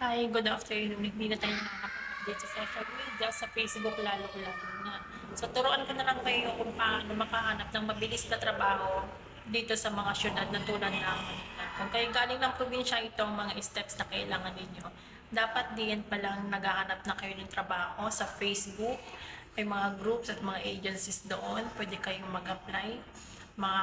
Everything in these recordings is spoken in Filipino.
Hi, good afternoon. Hindi na tayo nakakapag-update sa social media, sa Facebook lalo-lalo na. So, turuan ko na lang kayo kung paano makahanap ng mabilis na trabaho dito sa mga syudad na tulad ng Manila. Kung kayo galing ng probinsya, ito ang mga steps na kailangan ninyo. Dapat diyan pa lang naghahanap na kayo ng trabaho sa Facebook. May mga groups at mga agencies doon. Pwede kayong mag-apply. Mga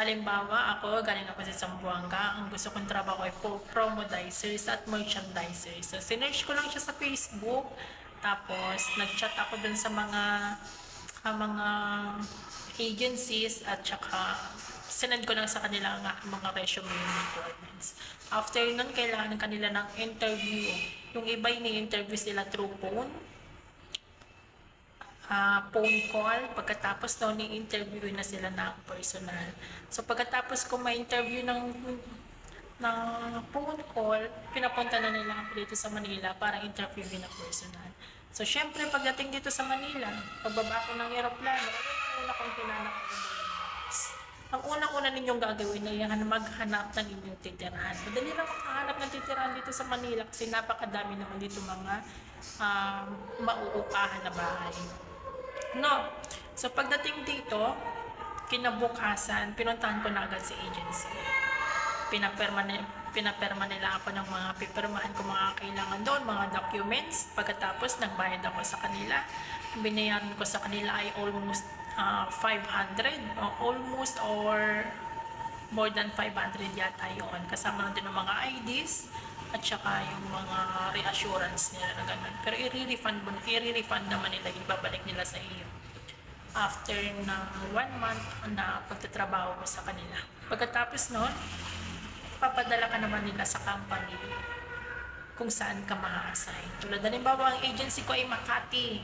Halimbawa, ako, galing ako sa Zamboanga. Ang gusto kong trabaho ay po promodizers at merchandisers. So, sinerch ko lang siya sa Facebook. Tapos, nag-chat ako dun sa mga ah, mga agencies at saka sinend ko lang sa kanila ang mga resume requirements. After nun, kailangan kanila ng interview. Yung iba ini-interview sila through phone ah, phone call. Pagkatapos noon, i-interview na sila ng personal. So, pagkatapos ko ma-interview ng ng phone call, pinapunta na nila ako dito sa Manila para interview na personal. So, syempre, pagdating dito sa Manila, pagbaba ko ng aeroplano, ano ang una kong pinanap ko ang unang-una ninyong gagawin ay maghanap ng inyong titirahan. Madali lang makahanap ng titirahan dito sa Manila kasi napakadami naman dito mga um, mauupahan na bahay. No. So pagdating dito, kinabukasan, pinuntahan ko na agad si agency. Pinaperma, pinaperma nila ako ng mga pipirmahan ko mga kailangan doon, mga documents. Pagkatapos, nagbayad ako sa kanila. Binayaran ko sa kanila ay almost ah, 500, o almost or more than 500 yata yun. Kasama na ng mga IDs at saka yung mga reassurance nila na ganun. Pero i-refund, mo- i-refund naman nila, ibabalik nila sa iyo after ng one month na pagtatrabaho mo sa kanila. Pagkatapos nun, papadala ka naman nila sa company kung saan ka ma-assign. Tulad halimbawa, ang agency ko ay Makati.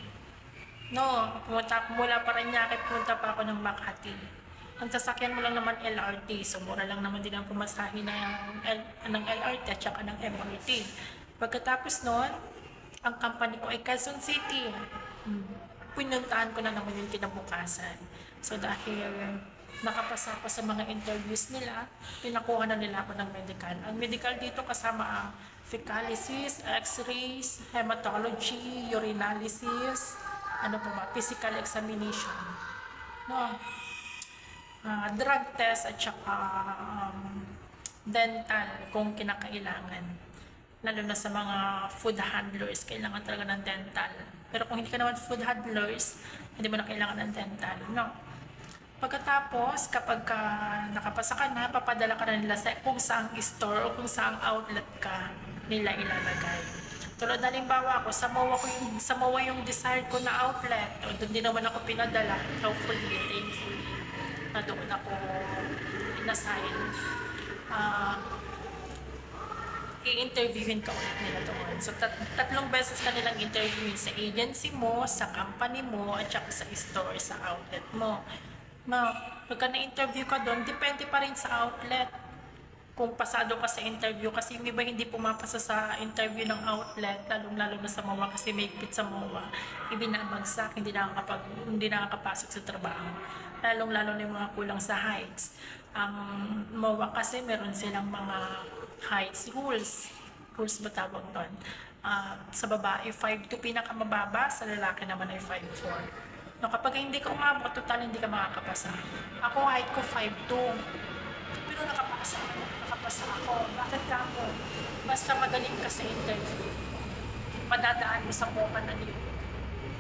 No, pumunta ako mula Paranaque, pumunta pa ako ng Makati. Ang sasakyan mo lang naman LRT, so mura lang naman din ang pumasahe ng, L, ng LRT at saka ng MRT. Pagkatapos noon, ang company ko ay Quezon City. Pinuntahan ko na naman yung kinabukasan. So dahil nakapasa ako sa mga interviews nila, pinakuha na nila ako ng medical. Ang medical dito kasama ang fecalysis, x-rays, hematology, urinalysis, ano pa ba, physical examination. No, ah, drug test at saka um, dental kung kinakailangan. Lalo na sa mga food handlers, kailangan talaga ng dental. Pero kung hindi ka naman food handlers, hindi mo na kailangan ng dental. No. Pagkatapos, kapag ka nakapasa ka na, papadala ka na nila sa kung saang store o kung saang outlet ka nila ilalagay. Tulad halimbawa ako, sa MOA, ko yung, sa MOA yung desired ko na outlet. O, doon din naman ako pinadala. Hopefully, thankfully, na doon ako inassign. Ah, i-interviewin ka ulit nila doon. So, tat- tatlong beses ka nilang interviewin sa agency mo, sa company mo, at saka sa store, sa outlet mo. Ma, pagka na-interview ka doon, depende pa rin sa outlet kung pasado ka sa interview kasi yung iba hindi pumapasa sa interview ng outlet lalong-lalo na sa MOA kasi may sa MOA ibinabagsak, hindi nakakapag hindi nakakapasok sa trabaho. Lalong-lalo na yung mga kulang sa heights. Ang MOA kasi meron silang mga heights rules. Rules ba tawag doon Ah, sa babae 5'2 pinakamababa sa lalaki naman ay 5'4 no, kapag hindi ka umabot total hindi ka makakapasa. Ako height ko 5'2 pero nakapasa ako. Nakapasa ako. Bakit ka mo? Basta magaling ka sa interview. Madadaan mo sa mukha na niyo.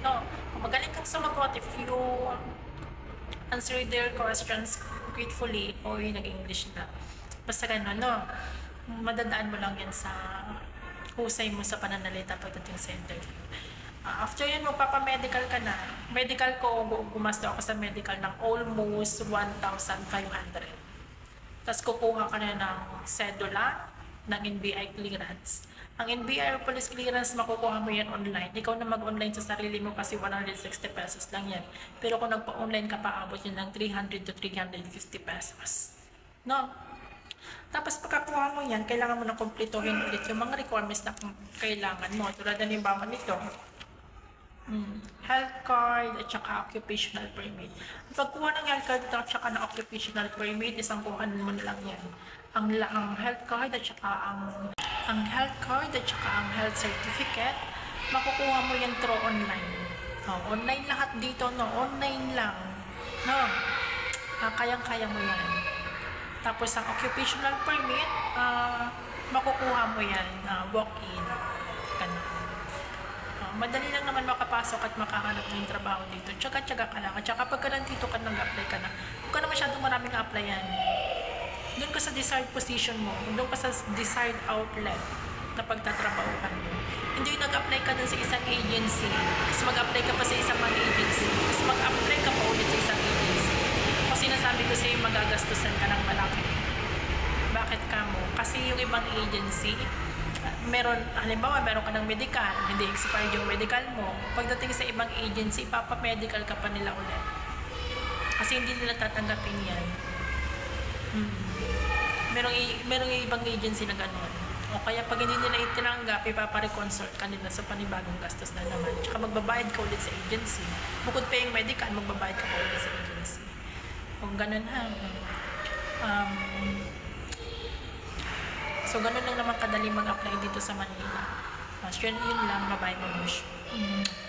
No, kung magaling kang sumagot, if you answer their questions gratefully, o yung nag-English na. Basta ganun, no? Madadaan mo lang yan sa husay mo sa pananalita pagdating sa interview. Ah, after yun, magpapamedical ka na. Medical ko, gu- gumasta ako sa medical ng almost 1,500. Tapos kukuha ka na ng sedula, ng NBI clearance. Ang NBI police clearance, makukuha mo yan online. Ikaw na mag-online sa sarili mo kasi 160 pesos lang yan. Pero kung nagpa-online ka pa, abot yun ng 300 to 350 pesos. No? Tapos pagkakuha mo yan, kailangan mo na kumplituhin ulit yung mga requirements na kailangan mo. Tulad na nito, Mm. Health card at saka occupational permit. Ang Pagkuha ng health card at saka ng occupational permit, isang kuhan mo na lang yan. Ang, ang health card at saka ang ang health card at saka ang health certificate, makukuha mo yan through online. Oh, online lahat dito, no? Online lang. No? Ah, kayang-kaya mo yan. Tapos ang occupational permit, ah, makukuha mo yan, ah, walk-in. Ganun. Madali lang naman makapasok at makahanap ng trabaho dito. Tsaga-tsaga ka lang. At saka pagka nandito ka, nag-apply ka na, huwag ka na masyadong maraming applyan. Doon ka sa desired position mo, doon ka sa desired outlet na pagtatrabahuhan mo. Hindi yung nag-apply ka dun sa isang agency, tapos mag-apply ka pa sa isang mga agency, tapos mag-apply ka pa ulit sa isang agency. Kasi sinasabi ko sa'yo, magagastusan ka ng malaki. Bakit ka mo? Kasi yung ibang agency, meron, halimbawa, meron ka ng medical, hindi expired yung medical mo. Pagdating sa ibang agency, ipapamedical ka pa nila ulit. Kasi hindi nila tatanggapin yan. Hmm. Merong, merong ibang agency na gano'n. O kaya pag hindi nila itinanggap, ipapare-consult ka nila sa panibagong gastos na naman. Tsaka magbabayad ka ulit sa agency. Bukod pa yung medical, magbabayad ka pa ulit sa agency. Kung ganun ha. Um, so, ganun lang naman kadali mag-apply dito sa Manila. Uh, yun, yun lang. Bye-bye, mamush. Mm.